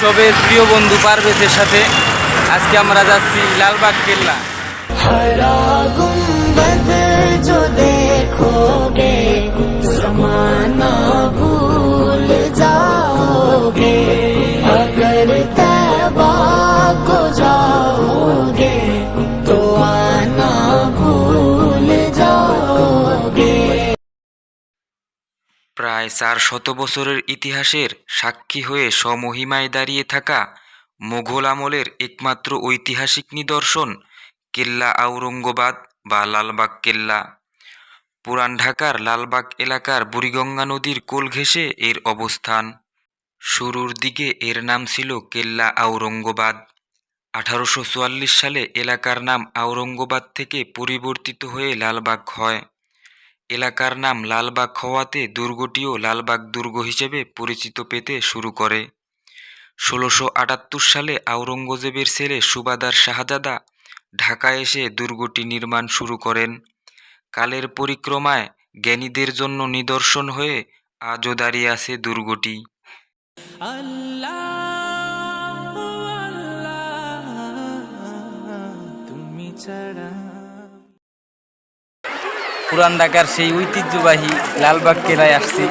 শৈশবের প্রিয় বন্ধু পারভেজের সাথে আজকে আমরা যাচ্ছি লালবাগ কেল্লা। প্রায় চার শত বছরের ইতিহাসের সাক্ষী হয়ে সমহিমায় দাঁড়িয়ে থাকা মোঘল আমলের একমাত্র ঐতিহাসিক নিদর্শন কেল্লা আওরঙ্গবাদ বা লালবাগ কেল্লা। পুরান ঢাকার লালবাগ এলাকার বুড়িগঙ্গা নদীর কোল ঘেঁষে এর অবস্থান। শুরুর দিকে এর নাম ছিল কেল্লা আওরঙ্গবাদ। আঠারোশো চুয়াল্লিশ সালে এলাকার নাম আওরঙ্গবাদ থেকে পরিবর্তিত হয়ে লালবাগ হয়। এলাকার নাম লালবাগ হওয়াতে দুর্গটিও লালবাগ দুর্গ হিসেবে পরিচিত পেতে শুরু করে। ষোলোশো আটাত্তর সালে আওরঙ্গজেবের ছেলে সুবাদার শাহজাদা ঢাকা এসে দুর্গটি নির্মাণ শুরু করেন। কালের পরিক্রমায় জ্ঞানীদের জন্য নিদর্শন হয়ে আজও দাঁড়িয়ে আছে দুর্গটি। পুরান ঢাকার সেই ঐতিহ্যবাহী লালবাগ কেলায় আসছি।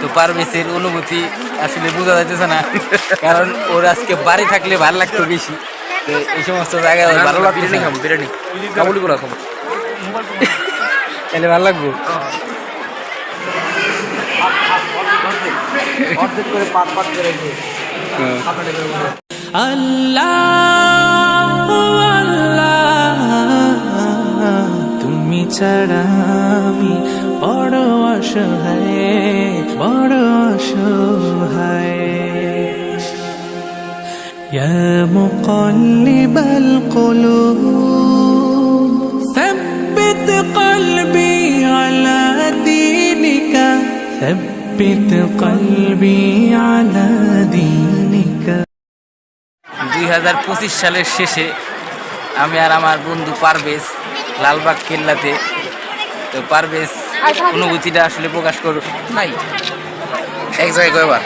তো পারভেজের অনুভূতি আসলে বোঝা যাইতেছে না, কারণ ওর আজকে বাড়ি থাকলে ভালো লাগতো বেশি। তো এই সমস্ত জায়গায় ভালো লাগতেছে না। বিরিয়ানি কাবুলি করে তাহলে ভালো লাগবো? তুমি ছাড়া আমি বড় অসহায় বড় অসহায় يا مقلب القلوب ثبت قلبي على دينك ثبت قلبي على دينك দুই হাজার পঁচিশ সালের শেষে আমি আর আমার বন্ধু পারভেজ লালবাগ কেল্লাতে তো পারভেজ অনুভূতিটা আসলে প্রকাশ করো নাই? এক জায়গায় কয়বার?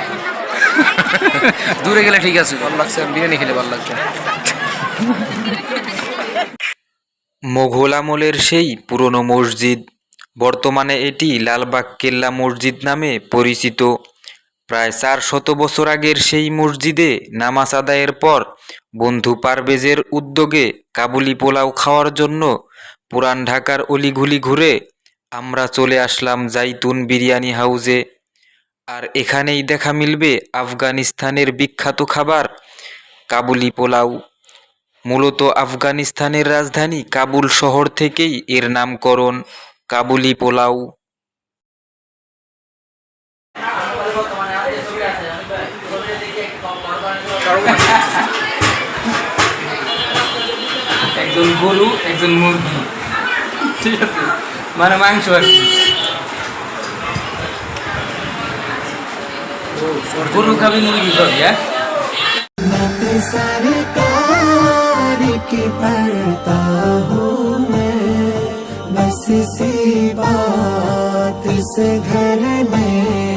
দূরে গেলে ঠিক আছে ভালো লাগছে বিরিয়ানি খেলে ভালো লাগছে। মোঘল আমলের সেই পুরনো মসজিদ বর্তমানে এটি লালবাগ কেল্লা মসজিদ নামে পরিচিত। প্রায় চার শত বছর আগের সেই মসজিদে নামাজ আদায়ের পর বন্ধু পারভেজের উদ্যোগে কাবুলি পোলাও খাওয়ার জন্য পুরান ঢাকার অলিগুলি ঘুরে আমরা চলে আসলাম জাইতুন বিরিয়ানি হাউজে। আর এখানেই দেখা মিলবে আফগানিস্তানের বিখ্যাত খাবার, কাবুলি পোলাও। মূলত আফগানিস্তানের রাজধানী কাবুল শহর থেকেই এর নামকরণ, কাবুলি পোলাও। একজন গরু, একজন মুরগি। చేసి మన गुरु का भी मुर्गी कर हाँ? तो दिया की पढ़ता हूँ? मैं बस इसी बात घर में